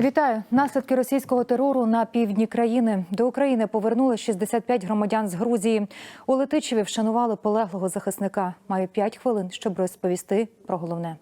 Вітаю! Наслідки російського терору на півдні країни до України повернули 65 громадян з Грузії. У Летичеві вшанували полеглого захисника. Маю 5 хвилин, щоб розповісти про головне.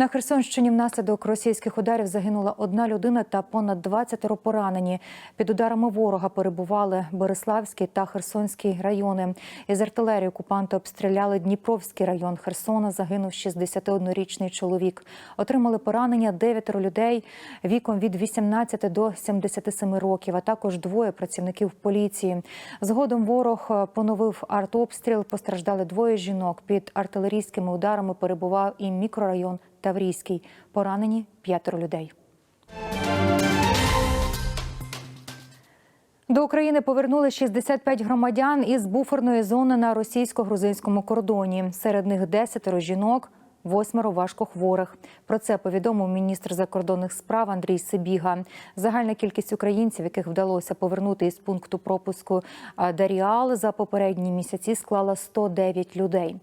На Херсонщині внаслідок російських ударів загинула одна людина та понад 20 поранені. Під ударами ворога перебували Бориславський та Херсонський райони. Із артилерії окупанти обстріляли Дніпровський район Херсона. Загинув 61-річний чоловік. Отримали поранення дев'ятеро людей віком від 18 до 77 років, а також двоє працівників поліції. Згодом ворог поновив артобстріл. Постраждали двоє жінок. Під артилерійськими ударами перебував і мікрорайон Таврійський. Поранені п'ятеро людей. До України повернули 65 громадян із буферної зони на російсько-грузинському кордоні. Серед них 10 жінок, восьмеро важкохворих. Про це повідомив міністр закордонних справ Андрій Сибіга. Загальна кількість українців, яких вдалося повернути із пункту пропуску Даріал за попередні місяці, склала 109 людей.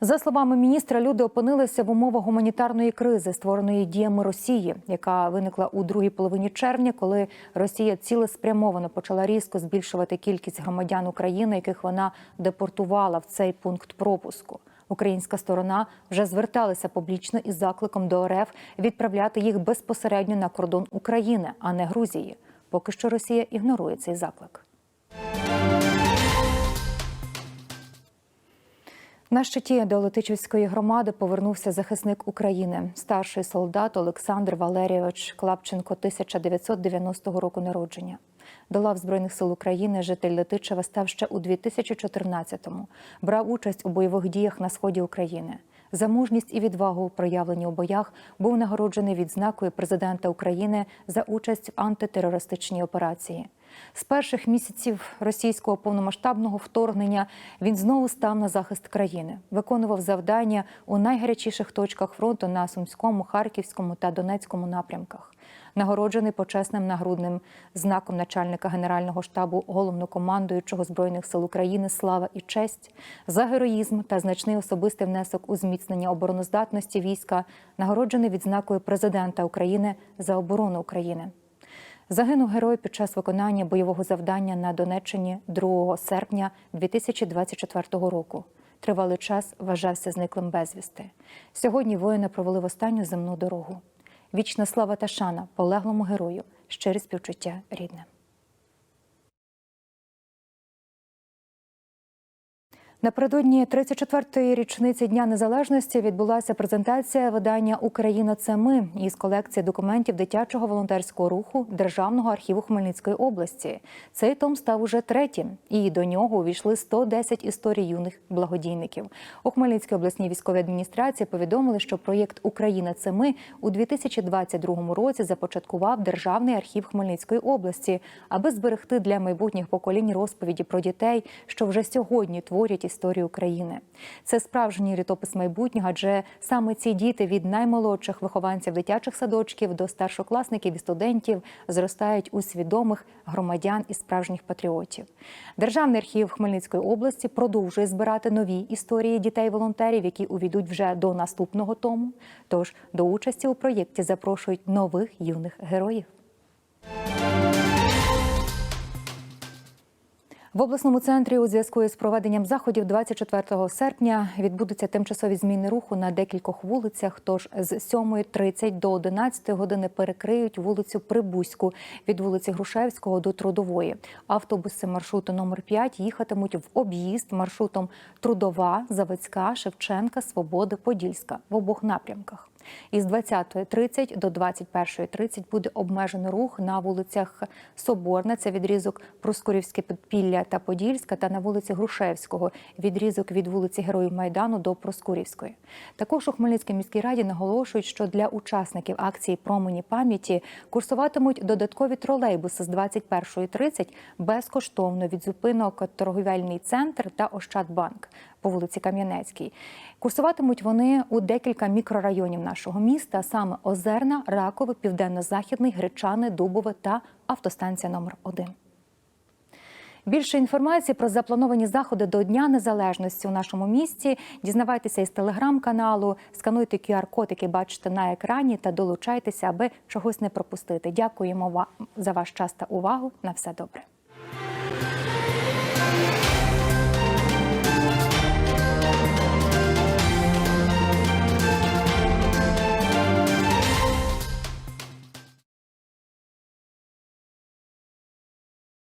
За словами міністра, люди опинилися в умовах гуманітарної кризи, створеної діями Росії, яка виникла у другій половині червня, коли Росія цілеспрямовано почала різко збільшувати кількість громадян України, яких вона депортувала в цей пункт пропуску. Українська сторона вже зверталася публічно із закликом до РФ відправляти їх безпосередньо на кордон України, а не Грузії. Поки що Росія ігнорує цей заклик. На щиті до Летичівської громади повернувся захисник України, старший солдат Олександр Валерійович Клапченко, 1990 року народження. До лав Збройних сил України житель Летичева став ще у 2014-му. Брав участь у бойових діях на сході України. За мужність і відвагу, проявлені у боях, був нагороджений відзнакою президента України за участь в антитерористичній операції. З перших місяців російського повномасштабного вторгнення він знову став на захист країни, виконував завдання у найгарячіших точках фронту на Сумському, Харківському та Донецькому напрямках. Нагороджений почесним нагрудним знаком начальника генерального штабу головнокомандуючого збройних сил України Слава і честь за героїзм та значний особистий внесок у зміцнення обороноздатності війська, нагороджений відзнакою президента України за оборону України. Загинув герой під час виконання бойового завдання на Донеччині 2 серпня 2024 року. Тривалий час вважався зниклим безвісти. Сьогодні воїни провели в останню земну дорогу. Вічна слава та шана полеглому герою, щире співчуття рідним. Напередодні 34-ї річниці Дня Незалежності відбулася презентація видання Україна це ми із колекції документів дитячого волонтерського руху Державного архіву Хмельницької області. Цей том став уже третім, і до нього увійшли 110 історій юних благодійників. У Хмельницькій обласній військовій адміністрації повідомили, що проєкт Україна це ми у 2022 році започаткував Державний архів Хмельницької області, аби зберегти для майбутніх поколінь розповіді про дітей, що вже сьогодні творять історію України. Це справжній літопис майбутнього, адже саме ці діти від наймолодших вихованців дитячих садочків до старшокласників і студентів зростають у свідомих громадян і справжніх патріотів. Державний архів Хмельницької області продовжує збирати нові історії дітей-волонтерів, які увійдуть вже до наступного тому. Тож до участі у проєкті запрошують нових юних героїв. В обласному центрі у зв'язку із проведенням заходів 24 серпня відбудуться тимчасові зміни руху на декількох вулицях. Тож з 7.30 до 11 години перекриють вулицю Прибузьку від вулиці Грушевського до Трудової. Автобуси маршруту номер 5 їхатимуть в об'їзд маршрутом Трудова, Заводська, Шевченка, Свободи, Подільська в обох напрямках. Із 20.30 до 21.30 буде обмежений рух на вулицях Соборна, це відрізок Проскурівське Підпілля та Подільська, та на вулиці Грушевського, відрізок від вулиці Героїв Майдану до Проскурівської. Також у Хмельницькій міській раді наголошують, що для учасників акції Промені пам'яті курсуватимуть додаткові тролейбуси з 21.30 безкоштовно від зупинок торговельний центр та Ощадбанк по вулиці Кам'янецькій. Курсуватимуть вони у декілька мікрорайонів нашого міста, саме Озерна, Ракове, Південно-Західний, Гречани, Дубове та автостанція номер 1 Більше інформації про заплановані заходи до Дня Незалежності у нашому місті. Дізнавайтеся із телеграм-каналу, скануйте QR-код, який бачите на екрані, та долучайтеся, аби чогось не пропустити. Дякуємо вам за ваш час та увагу. На все добре.